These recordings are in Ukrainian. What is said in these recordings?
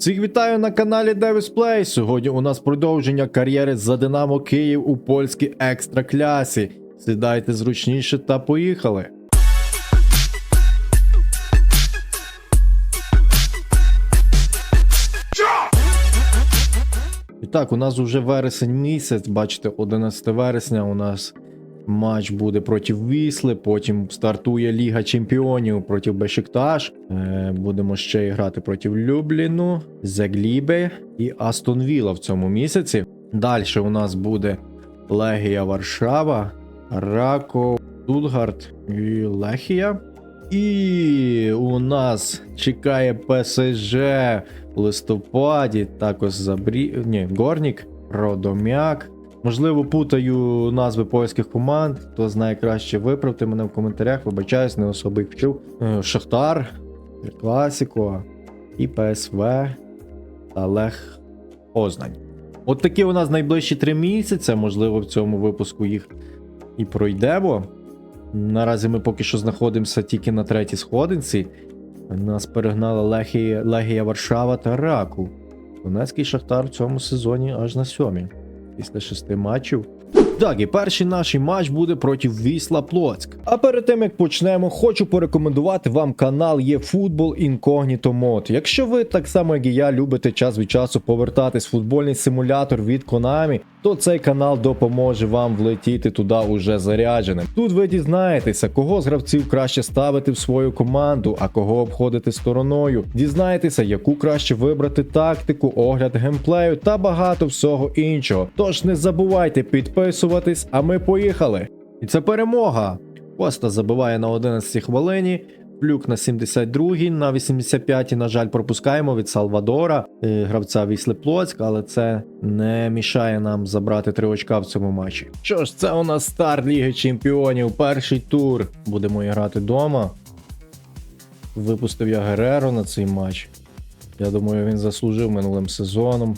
Всіх вітаю на каналі Davis Play. Сьогодні у нас продовження кар'єри за Динамо Київ у польській екстраклясі. Сідайте зручніше та поїхали. І так, у нас уже вересень місяць, бачите, 11 вересня у нас матч буде проти Вісли, потім стартує Ліга Чемпіонів проти Бешикташ. Е, будемо ще і грати проти Любліну, Зеглібе і Астон Вілла в цьому місяці. Далі у нас буде Легія Варшава, Рако, Дулгард і Лехія. І у нас чекає ПСЖ в листопаді, також Забрі... Ні, Горнік, Родомяк. Можливо, путаю назви польських команд. Хто знає краще, виправте мене в коментарях. Вибачаюсь, не особо їх вчив. Е, Шахтар, Класіко і ПСВ та Лех Познань. От такі у нас найближчі три місяці. Можливо, в цьому випуску їх і пройдемо. Наразі ми поки що знаходимося тільки на третій сходинці. Нас перегнала Легія, Легія Варшава та Раку. Донецький Шахтар в цьому сезоні аж на сьомій. Після шести матчів. Так, і перший наш матч буде проти Вісла Плоцьк. А перед тим як почнемо, хочу порекомендувати вам канал ЄФутбол Інкогніто Мод. Якщо ви так само, як і я, любите час від часу повертатись в футбольний симулятор від Konami, то цей канал допоможе вам влетіти туди уже зарядженим. Тут ви дізнаєтеся, кого з гравців краще ставити в свою команду, а кого обходити стороною. Дізнаєтеся, яку краще вибрати тактику, огляд геймплею та багато всього іншого. Тож не забувайте підписуватись, а ми поїхали. І це перемога. Коста забиває на 11 хвилині. Плюк на 72-й, на 85-й, на жаль, пропускаємо від Салвадора, е, гравця Вісли Плоцьк, але це не мішає нам забрати три очка в цьому матчі. Що ж, це у нас старт Ліги Чемпіонів, перший тур. Будемо грати вдома. Випустив я Гереро на цей матч. Я думаю, він заслужив минулим сезоном.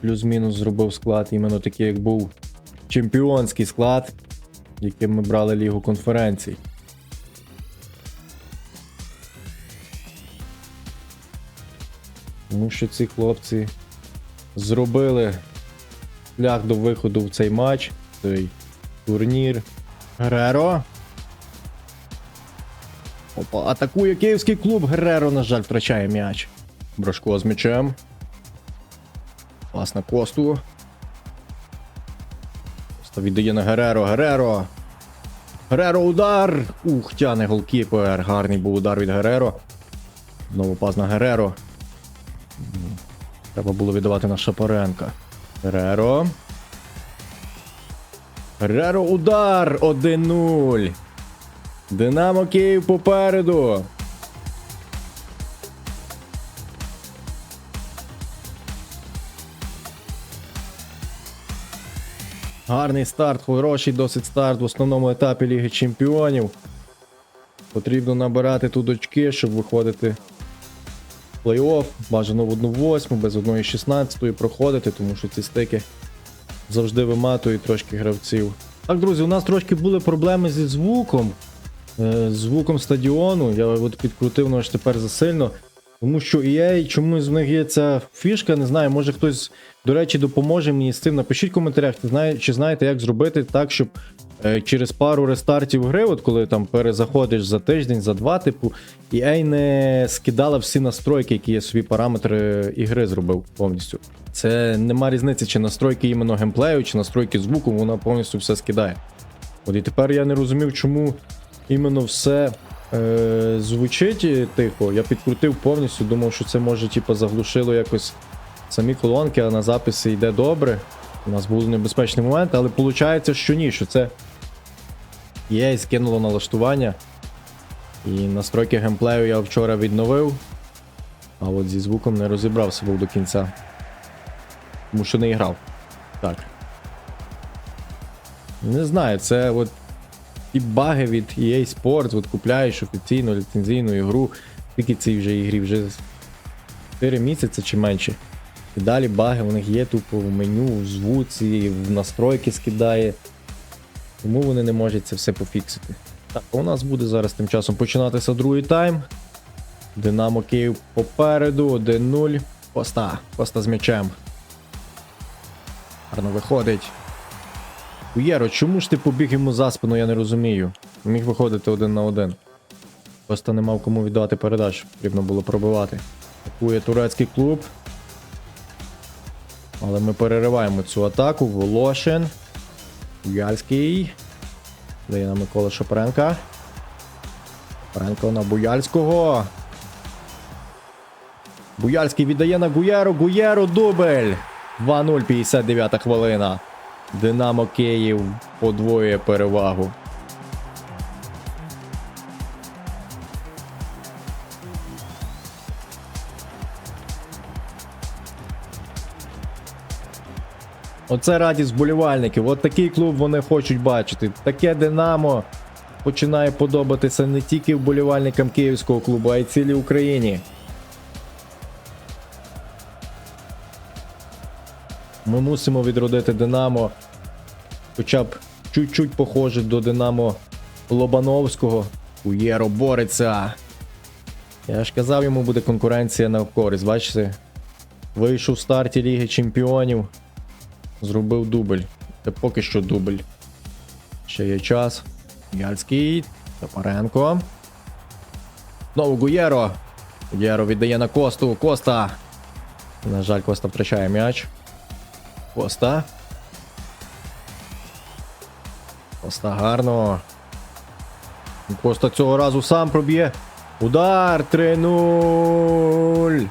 Плюс-мінус зробив склад, іменно такий, як був чемпіонський склад, яким ми брали Лігу конференцій. Тому що ці хлопці зробили шлях до виходу в цей матч, цей турнір. Гереро. Опа, атакує київський клуб. Гереро, на жаль, втрачає м'яч. Брошко з м'ячем. Пас на косту. Коста віддає на Гереро. Гереро. Гереро удар! Ух, тяне голкіпер. Гарний був удар від Гереро. Знову пас на Гереро. Треба було віддавати на Шапоренка. Гереро. Гереро удар! 1-0. Динамо Київ попереду. Гарний старт, хороший досить старт в основному етапі Ліги Чемпіонів. Потрібно набирати тут очки, щоб виходити плей-офф. Бажано в 1-8, без 1-16 проходити, тому що ці стики завжди виматують трошки гравців. Так, друзі, у нас трошки були проблеми зі звуком. Е, звуком стадіону. Я от підкрутив ну, аж тепер засильно. Тому що EA, чомусь в них є ця фішка, не знаю, може хтось, до речі, допоможе мені з цим. Напишіть в коментарях, чи знаєте, як зробити так, щоб через пару рестартів гри, от коли там перезаходиш за тиждень, за два, типу, EA не скидала всі настройки, які я собі параметри ігри зробив повністю. Це нема різниці, чи настройки іменно геймплею, чи настройки звуку, вона повністю все скидає. От і тепер я не розумів, чому іменно все е, звучить тихо. Я підкрутив повністю, думав, що це може типу, заглушило якось самі колонки, а на записи йде добре. У нас був небезпечний момент, але виходить, що ні, що це є скинуло налаштування. І настройки геймплею я вчора відновив. А от зі звуком не розібрався був до кінця. Тому що не грав. Так. Не знаю, це от і баги від EA Sports, от купляєш офіційну ліцензійну ігру, скільки цій вже ігрі, вже 4 місяці чи менше. І далі баги у них є тупо в меню, в звуці, в настройки скидає. Тому вони не можуть це все пофіксити. Так, у нас буде зараз тим часом починатися другий тайм. Динамо Київ попереду. 1-0. Коста. Коста з м'ячем. Гарно виходить. Уєро, чому ж ти побіг йому за спину, я не розумію. Міг виходити один на один. Просто не мав кому віддавати передачу. Потрібно було пробивати. Атакує турецький клуб. Але ми перериваємо цю атаку. Волошин. Буяльський. Дає на Микола Шопренка. Шопренко на Буяльського. Буяльський віддає на Гуєру. Гуєру дубль. 2-0, 59 хвилина. Динамо Київ подвоює перевагу. Оце радість вболівальників. От такий клуб вони хочуть бачити. Таке Динамо починає подобатися не тільки вболівальникам київського клубу, а й цілій Україні. Ми мусимо відродити Динамо, хоча б чуть-чуть похоже до Динамо Лобановського. Уєро бореться. Я ж казав, йому буде конкуренція на користь. Бачите? Вийшов в старті Ліги Чемпіонів. Зробив дубль. Це поки що дубль. Ще є час. Яльський. Топаренко. Знову Гуєро. Гуєро віддає на Косту. Коста. На жаль, Коста втрачає м'яч. Коста. Коста гарно. Коста цього разу сам проб'є. Удар 3-0.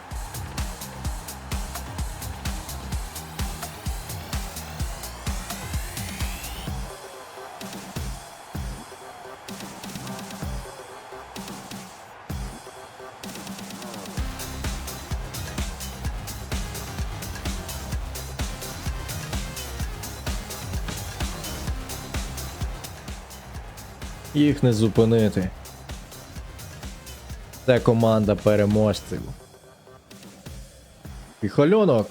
Їх не зупинити. Це команда переможців. Піхальонок.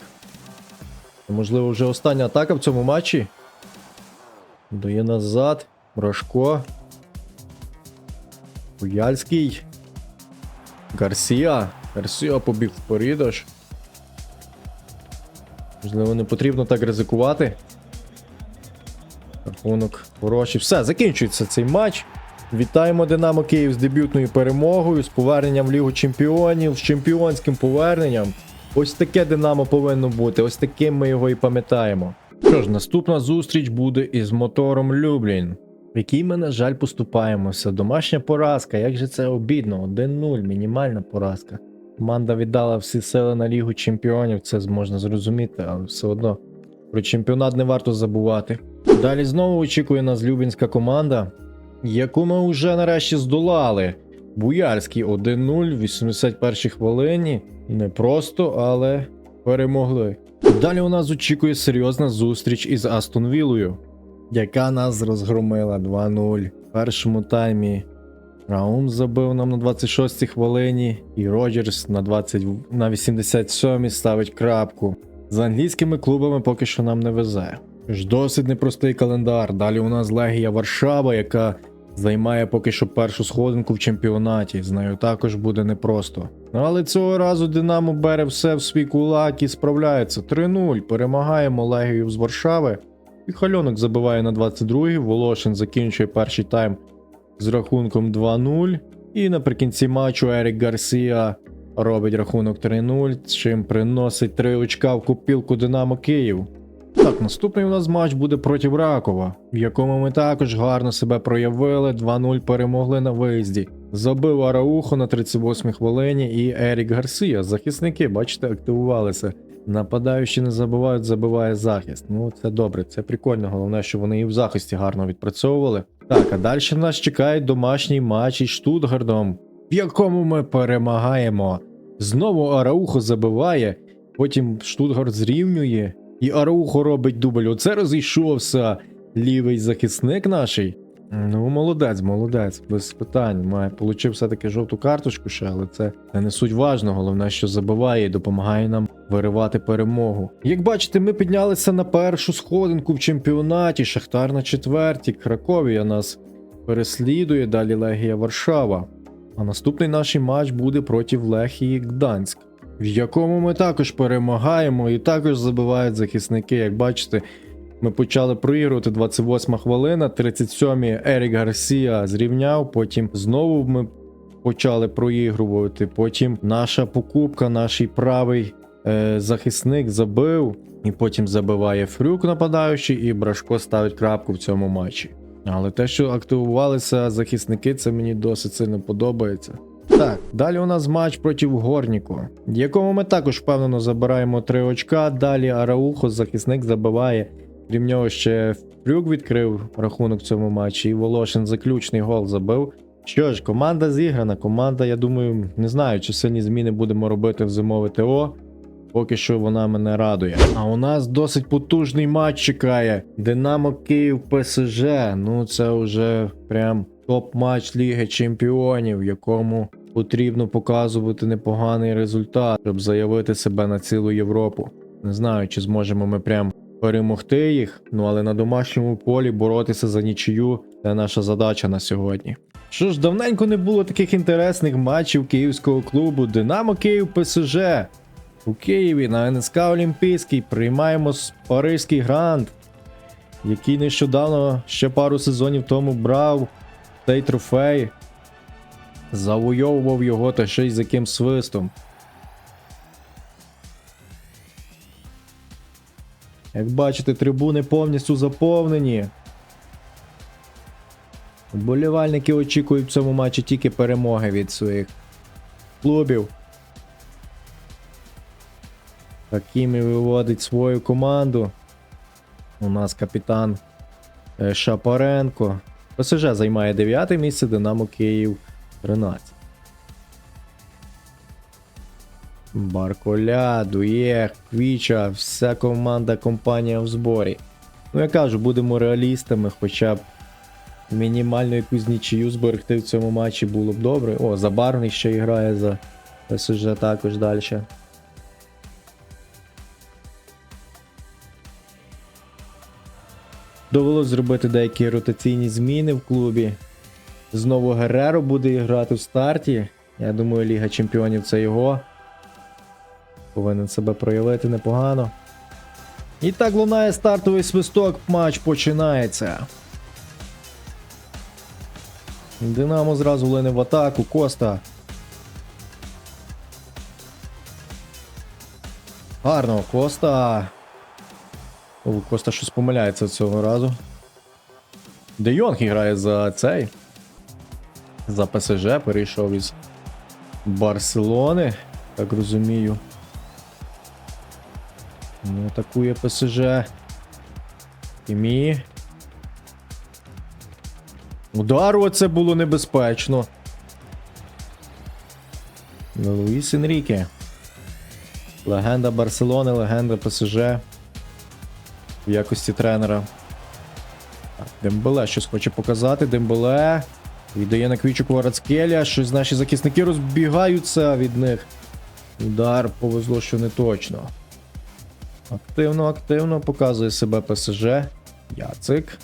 Можливо, вже остання атака в цьому матчі. Дає назад. Брошко. Буяльський. Гарсія. Гарсія побіг вперед аж. Можливо, не потрібно так ризикувати. Рахунок хороший. Все, закінчується цей матч. Вітаємо Динамо Київ з дебютною перемогою, з поверненням в Лігу Чемпіонів, з чемпіонським поверненням. Ось таке Динамо повинно бути, ось таким ми його і пам'ятаємо. Що ж, наступна зустріч буде із мотором Люблін, в якій ми, на жаль, поступаємося. Домашня поразка, як же це обідно, 1-0, мінімальна поразка. Команда віддала всі сили на Лігу Чемпіонів, це можна зрозуміти, але все одно про чемпіонат не варто забувати. Далі знову очікує нас Любінська команда, яку ми вже нарешті здолали. Буяльський 1-0 в 81 хвилині. Не просто, але перемогли. Далі у нас очікує серйозна зустріч із Астон Віллою, яка нас розгромила 2-0 в першому таймі. Раум забив нам на 26-й хвилині, і Роджерс на 20, на 87-й ставить крапку. З англійськими клубами поки що нам не везе. Ж досить непростий календар. Далі у нас Легія Варшава, яка займає поки що першу сходинку в чемпіонаті. З нею також буде непросто. Але цього разу Динамо бере все в свій кулак і справляється. 3-0. Перемагаємо Легію з Варшави. І Хальонок забиває на 22-й. Волошин закінчує перший тайм з рахунком 2-0. І наприкінці матчу Ерік Гарсія робить рахунок 3-0, чим приносить 3 очка в купілку Динамо Київ. Так, наступний у нас матч буде проти Ракова, в якому ми також гарно себе проявили, 2-0 перемогли на виїзді. Забив Араухо на 38-й хвилині і Ерік Гарсія. Захисники, бачите, активувалися. Нападаючі не забувають, забиває захист. Ну, це добре, це прикольно. Головне, що вони і в захисті гарно відпрацьовували. Так, а далі нас чекає домашній матч із Штутгардом, в якому ми перемагаємо. Знову Араухо забиває, потім Штутгарт зрівнює, і Араухо робить дубль. Оце розійшовся лівий захисник наший. Ну, молодець, молодець, без питань. Має получив все-таки жовту карточку ще, але це не суть важно. Головне, що забиває і допомагає нам виривати перемогу. Як бачите, ми піднялися на першу сходинку в чемпіонаті. Шахтар на четвертій. Краковія нас переслідує. Далі Легія Варшава. А наступний наш матч буде проти Лехії Гданськ, в якому ми також перемагаємо і також забивають захисники. Як бачите, ми почали проігрувати 28 хвилина, 37-й Ерік Гарсія зрівняв, потім знову ми почали проігрувати. Потім наша покупка, наш правий е, захисник забив, і потім забиває фрюк нападаючий, і Брашко ставить крапку в цьому матчі. Але те, що активувалися захисники, це мені досить сильно подобається. Так, далі у нас матч проти Горніку, якому ми також впевнено забираємо 3 очка. Далі Араухо, захисник, забиває. Крім нього ще Фрюк відкрив рахунок в цьому матчі, і Волошин заключний гол забив. Що ж, команда зіграна. Команда, я думаю, не знаю, чи сильні зміни будемо робити в зимове ТО. Поки що вона мене радує. А у нас досить потужний матч чекає. Динамо Київ ПСЖ. Ну це вже прям топ-матч Ліги Чемпіонів, в якому потрібно показувати непоганий результат, щоб заявити себе на цілу Європу. Не знаю, чи зможемо ми прям перемогти їх. Ну але на домашньому полі боротися за нічию це наша задача на сьогодні. Що ж, давненько не було таких інтересних матчів київського клубу Динамо Київ ПСЖ. У Києві на НСК Олімпійський приймаємо Паризький грант, який нещодавно ще пару сезонів тому брав цей трофей, завойовував його та ще й з яким свистом. Як бачите, трибуни повністю заповнені. Вболівальники очікують в цьому матчі тільки перемоги від своїх клубів. Хакімі виводить свою команду. У нас капітан е, Шапаренко. ПСЖ займає 9 місце, Динамо Київ 13. Барколя, Дуєх, Квіча, вся команда, компанія в зборі. Ну, я кажу, будемо реалістами, хоча б мінімальну якусь нічию зберегти в цьому матчі було б добре. О, Забарвний ще грає за ПСЖ також далі. Довелось зробити деякі ротаційні зміни в клубі. Знову Гереро буде грати в старті. Я думаю, Ліга Чемпіонів це його. Повинен себе проявити непогано. І так лунає стартовий свисток, матч починається. Динамо зразу лине в атаку, Коста. Гарно, Коста. О, Коста щось помиляється цього разу. Де Йонг грає за цей. За ПСЖ перейшов із Барселони, так розумію. Ну, атакує ПСЖ. Кімі. Удар оце було небезпечно. Луїс Енріке. Легенда Барселони, легенда ПСЖ. В якості тренера. Дембеле щось хоче показати. Дембеле. Віддає на квічу Кварацкеля. Щось наші захисники розбігаються від них. Удар повезло, що не точно. Активно, активно показує себе ПСЖ. Яцик.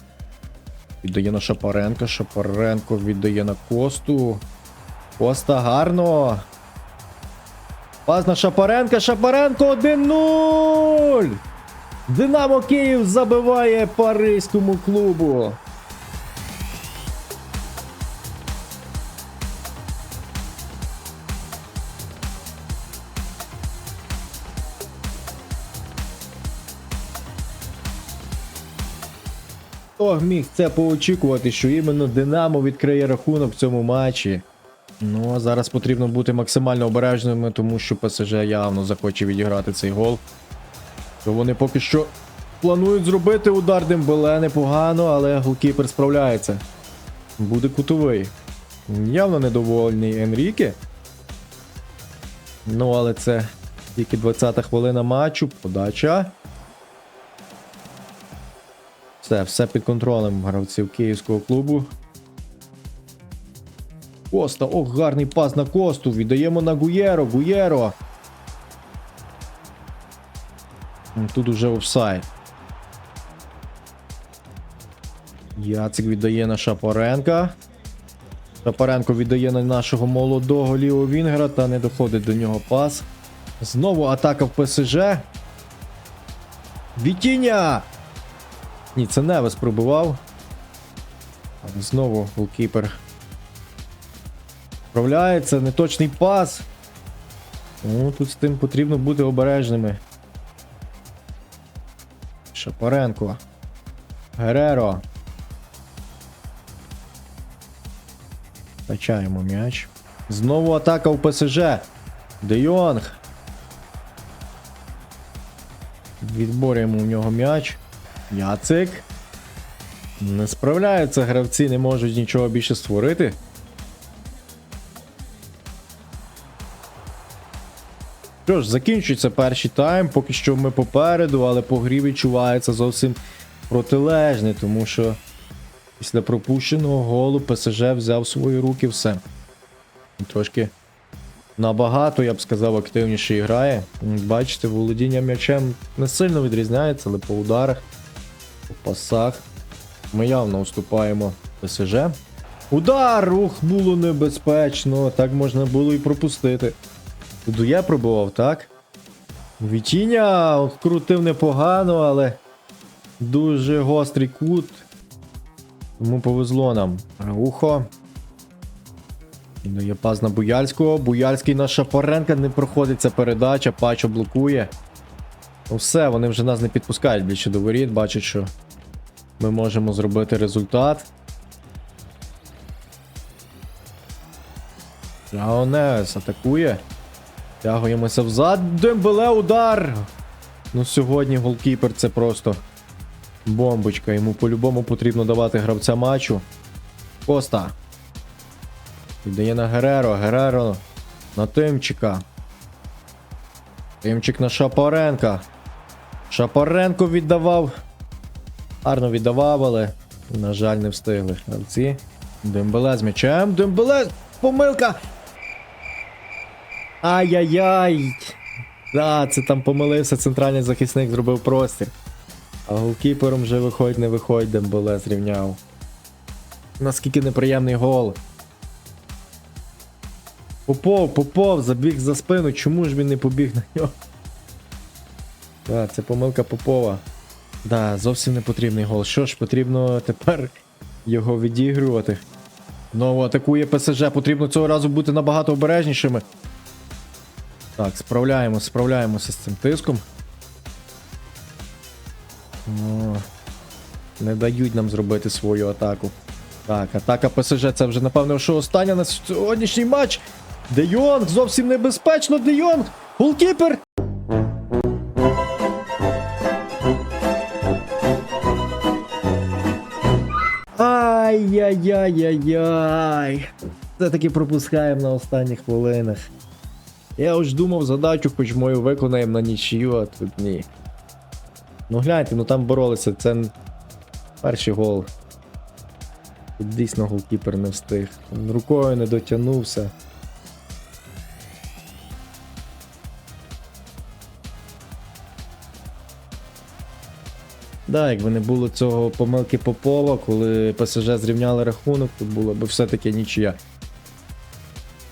Віддає на Шапаренка. Шапаренко віддає на Косту. Коста гарно. Пас на Шапаренка. Шапаренко 1-0. Динамо Київ забиває паризькому клубу. Хто міг це поочікувати, що іменно Динамо відкриє рахунок в цьому матчі. Ну, а зараз потрібно бути максимально обережними, тому що ПСЖ явно захоче відіграти цей гол. То вони поки що планують зробити удар Дембеле непогано, але голкіпер справляється. Буде кутовий. Явно недовольний Енріке. Ну, але це тільки 20-та хвилина матчу. Подача. Все, все під контролем гравців київського клубу. Коста, ох, гарний пас на Косту. Віддаємо на Гуєро. Гуєро. Тут уже офсайд. Яцик віддає на Шапоренка. Шапаренко віддає на нашого молодого лівого Вінгера та не доходить до нього пас. Знову атака в ПСЖ. Вітіння! Ні, це Невес пробивав. Знову голкіпер. Справляється, неточний пас. Ну, тут з тим потрібно бути обережними. Шапаренко. Гереро. Качаємо м'яч. Знову атака у ПСЖ. Де Йонг. Відборюємо у нього м'яч. Яцик. Не справляються гравці, не можуть нічого більше створити. Що ж, закінчується перший тайм, поки що ми попереду, але по грі відчувається зовсім протилежне, тому що після пропущеного голу ПСЖ взяв свої руки все. Трошки набагато, я б сказав, активніше грає. Бачите, володіння м'ячем не сильно відрізняється, але по ударах, по пасах ми явно уступаємо ПСЖ. Удар! Ух, було небезпечно, так можна було і пропустити. Дує пробував, так? Вітіння крутив непогано, але дуже гострий кут. Тому повезло нам. Ухо. Дає пас на Буяльського. Буяльський на Шапаренка не проходить ця передача, Пачо блокує. Ну все, вони вже нас не підпускають більше до воріт, бачать, що ми можемо зробити результат. Раонес атакує. Тягуємося взад. Дембеле удар. Ну сьогодні голкіпер це просто бомбочка. Йому по-любому потрібно давати гравця матчу. Коста. Віддає на Гереро. Гереро на Тимчика. Тимчик на Шапаренка. Шапаренко віддавав. Гарно віддавав, але, на жаль, не встигли гравці. Дембеле з м'ячем. Дембеле! Помилка! Ай-яй-яй! Да, це там помилився центральний захисник, зробив простір. А голкіпером вже виходить, не виходить, Дембеле зрівняв. Наскільки неприємний гол. Попов, Попов, забіг за спину, чому ж він не побіг на нього? Да, це помилка Попова. Да, зовсім не потрібний гол. Що ж, потрібно тепер його відігрувати. Знову атакує ПСЖ, потрібно цього разу бути набагато обережнішими. Так, справляємося, справляємося з цим тиском. О, не дають нам зробити свою атаку. Так, атака ПСЖ це вже, напевно, що остання на сьогоднішній матч. Де Йонг, зовсім небезпечно, Де Йонг! Голкіпер! Ай-яй-яй-яй-яй. Все-таки пропускаємо на останніх хвилинах. Я уж думав задачу, хоч мою виконаємо на нічию, а тут ні. Ну гляньте, ну там боролися, це перший гол. Тут дійсно голкіпер не встиг. Він Рукою не дотягнувся. Да, якби не було цього помилки Попова, коли ПСЖ зрівняли рахунок, то було б все-таки нічия.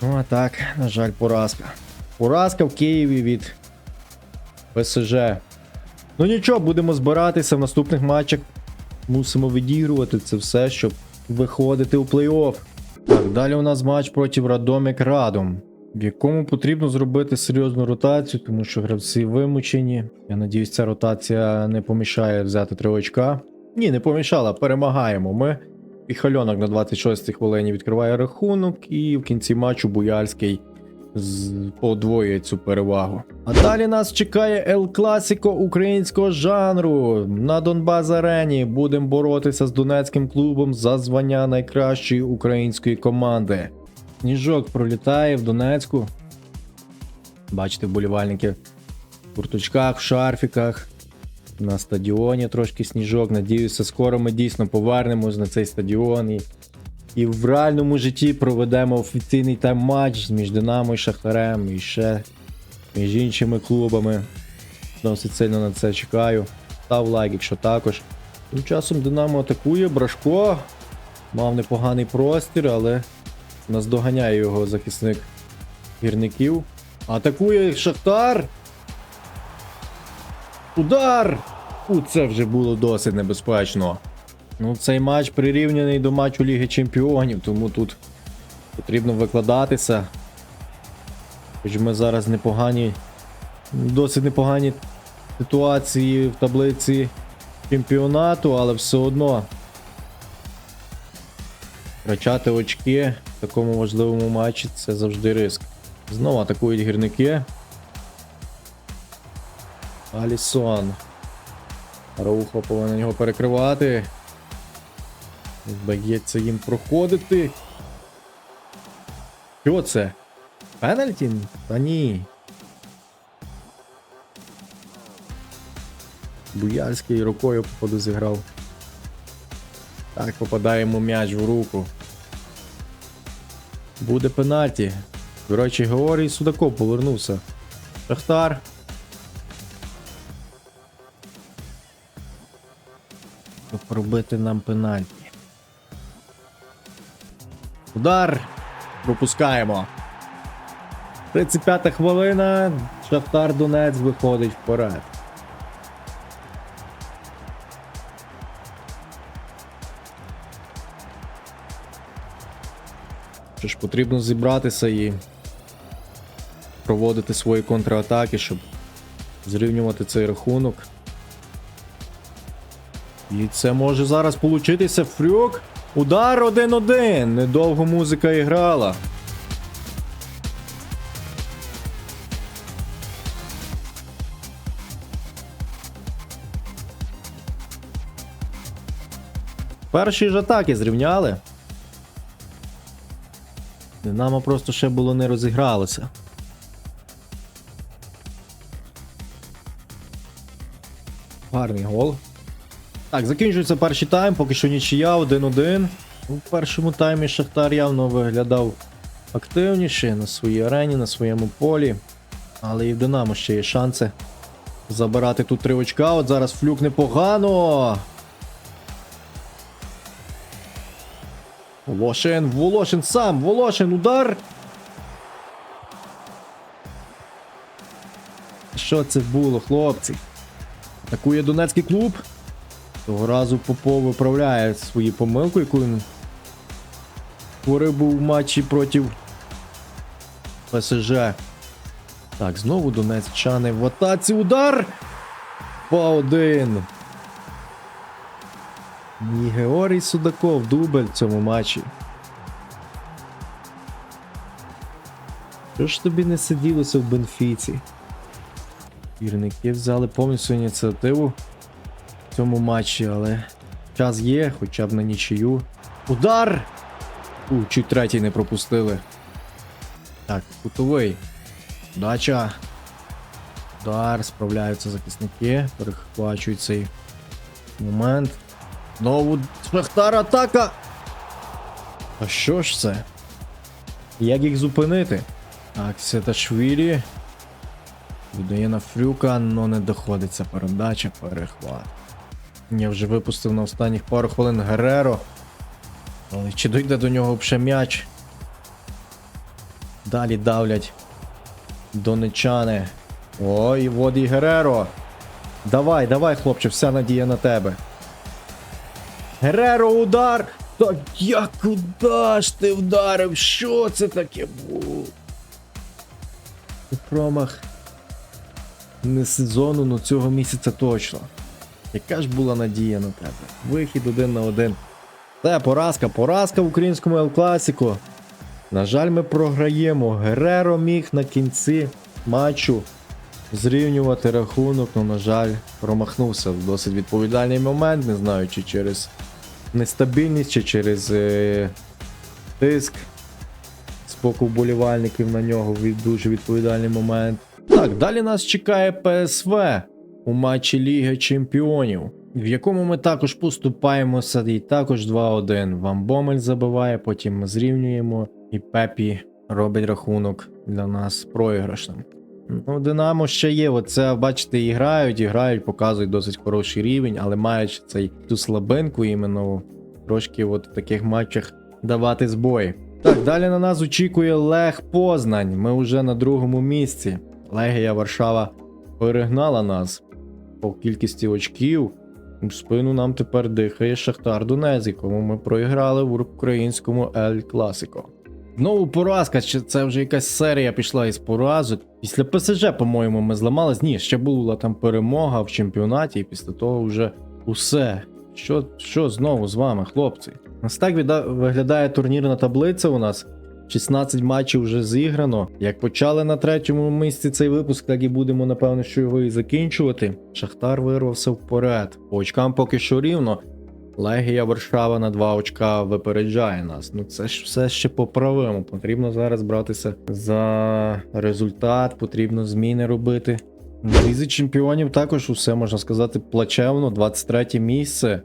Ну а так, на жаль, поразка. Поразка в Києві від ПСЖ. Ну нічого, будемо збиратися в наступних матчах. Мусимо відігрувати це все, щоб виходити у плей-офф. Так, далі у нас матч проти Радомік Радом, в якому потрібно зробити серйозну ротацію, тому що гравці вимучені. Я надіюсь, ця ротація не помішає взяти три очка. Ні, не помішала, перемагаємо ми. Піхальонок на 26-й хвилині відкриває рахунок, і в кінці матчу Буяльський. Подвоює цю перевагу. А далі нас чекає Ел Класіко українського жанру. На Донбас Арені будемо боротися з донецьким клубом за звання найкращої української команди. Сніжок пролітає в Донецьку. Бачите, вболівальники в курточках, в шарфіках. На стадіоні трошки сніжок. Надіюся, скоро ми дійсно повернемось на цей стадіон і, і в реальному житті проведемо офіційний тайм-матч між Динамо і Шахтарем, і ще між іншими клубами. Досить сильно на це чекаю. Став лайк, якщо також. Тим часом Динамо атакує, Брашко. Мав непоганий простір, але Наздоганяє його захисник гірників. Атакує Шахтар. Удар! У це вже було досить небезпечно. Ну, цей матч прирівняний до матчу Ліги Чемпіонів, тому тут потрібно викладатися. Хоч ми зараз непогані, досить непогані ситуації в таблиці чемпіонату, але все одно втрачати очки в такому важливому матчі це завжди риск. Знову атакують гірники. Алісон. Раухо повинен його перекривати. Вдається їм проходити. Що це? Пенальті? Та ні. Буяльський рукою походу зіграв. Так, попадає йому м'яч в руку. Буде пенальті. До речі, Георгій Судаков повернувся. Шахтар. Пробити нам пенальті. Удар! Пропускаємо. 35 хвилина. Шахтар Донець виходить вперед. Що ж, потрібно зібратися і проводити свої контратаки, щоб зрівнювати цей рахунок. І це може зараз получитися. Фрюк. Удар 1-1. Недовго музика і грала. Перші ж атаки зрівняли. Динамо просто ще було не розігралося. Так, закінчується перший тайм, поки що нічия 1-1. У першому таймі Шахтар явно виглядав активніше на своїй арені, на своєму полі. Але і в Динамо ще є шанси забирати тут три очка. От зараз флюк непогано. Волошин, Волошин сам, Волошин, удар. Що це було, хлопці? Атакує Донецький клуб. Того разу Попов виправляє свою помилку, яку він творив був в матчі проти ПСЖ. Так, знову донецьчани в атаці. Удар! 2-1. І Георгій Судаков дубль в цьому матчі. Що ж тобі не сиділося в Бенфіці? Вірники взяли повністю ініціативу цьому матчі, але час є, хоча б на нічию. Удар! У, чуть третій не пропустили. Так, кутовий. Дача. Удар, справляються захисники, перехвачують цей момент. Знову Шахтар атака. А що ж це? Як їх зупинити? Так, Сеташвілі. Віддає на фрюка, але не доходиться передача, перехват. Я вже випустив на останніх пару хвилин Гереро. Але чи дойде до нього взагалі м'яч? Далі давлять донечани. Ой, от і Гереро. Давай, давай, хлопче, вся надія на тебе. Гереро, удар! Так як куди ж ти вдарив? Що це таке було? Промах. Не сезону, но цього місяця точно. Яка ж була надія на тебе? Вихід один на один. Це поразка, поразка в українському Ел Класіко. На жаль, ми програємо. Гереро міг на кінці матчу зрівнювати рахунок, але, на жаль, промахнувся в досить відповідальний момент. Не знаю, чи через нестабільність, чи через е, тиск з боку вболівальників на нього дуже відповідальний момент. Так, далі нас чекає ПСВ у матчі Ліги Чемпіонів, в якому ми також поступаємося і також 2-1. Вам Бомель забиває, потім ми зрівнюємо, і Пепі робить рахунок для нас проіграшним. Ну, Динамо ще є. Оце, бачите, і грають, і грають, показують досить хороший рівень, але мають цей ту слабинку іменно трошки от в таких матчах давати збої. Так, далі на нас очікує Лех Познань. Ми вже на другому місці. Легія Варшава перегнала нас по кількості очків. В спину нам тепер дихає Шахтар Донець, якому ми проіграли в українському Ель Класико. Знову поразка, чи це вже якась серія пішла із поразок. Після ПСЖ, по-моєму, ми зламались. Ні, ще була там перемога в чемпіонаті, і після того вже усе. Що, що знову з вами, хлопці? Ось так віда- виглядає турнірна таблиця у нас. 16 матчів вже зіграно. Як почали на третьому місці цей випуск, так і будемо, напевно, що його і закінчувати. Шахтар вирвався вперед. По очкам поки що рівно. Легія Варшава на 2 очка випереджає нас. Ну це ж все ще поправимо. Потрібно зараз братися за результат, потрібно зміни робити. Лізі чемпіонів також усе можна сказати плачевно. 23 місце,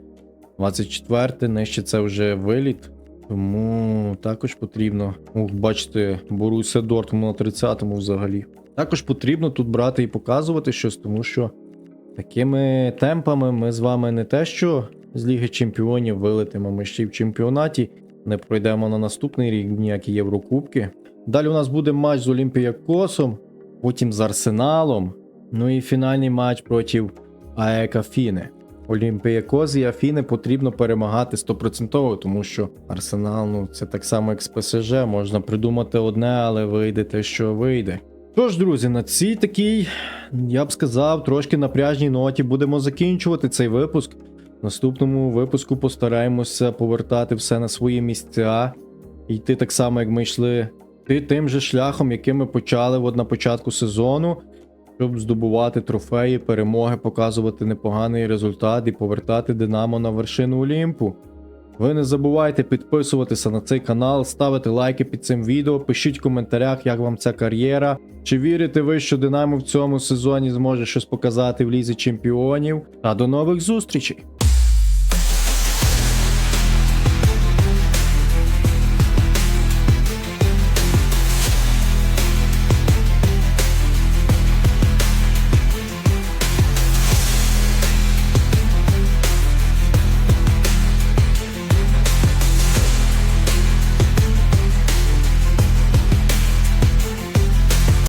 24 нижче це вже виліт. Тому також потрібно. Ух, бачите, Боруся Дортмунд на 30-му взагалі. Також потрібно тут брати і показувати щось, тому що такими темпами ми з вами не те, що з Ліги Чемпіонів вилетимо, ми ще й в чемпіонаті не пройдемо на наступний рік ніякі Єврокубки. Далі у нас буде матч з Олімпіякосом, потім з Арсеналом. Ну і фінальний матч проти АЕК Афіни. Олімпіякос і Афіни потрібно перемагати 100%, тому що Арсенал, ну це так само як з ПСЖ, можна придумати одне, але вийде те, що вийде. Тож, друзі, на цій такій, я б сказав, трошки напряжній ноті будемо закінчувати цей випуск. В наступному випуску постараємося повертати все на свої місця йти так само, як ми йшли, йти тим же шляхом, яким ми почали от на початку сезону, щоб здобувати трофеї, перемоги, показувати непоганий результат і повертати Динамо на вершину Олімпу. Ви не забувайте підписуватися на цей канал, ставити лайки під цим відео, пишіть в коментарях, як вам ця кар'єра. Чи вірите ви, що Динамо в цьому сезоні зможе щось показати в лізі чемпіонів? Та до нових зустрічей!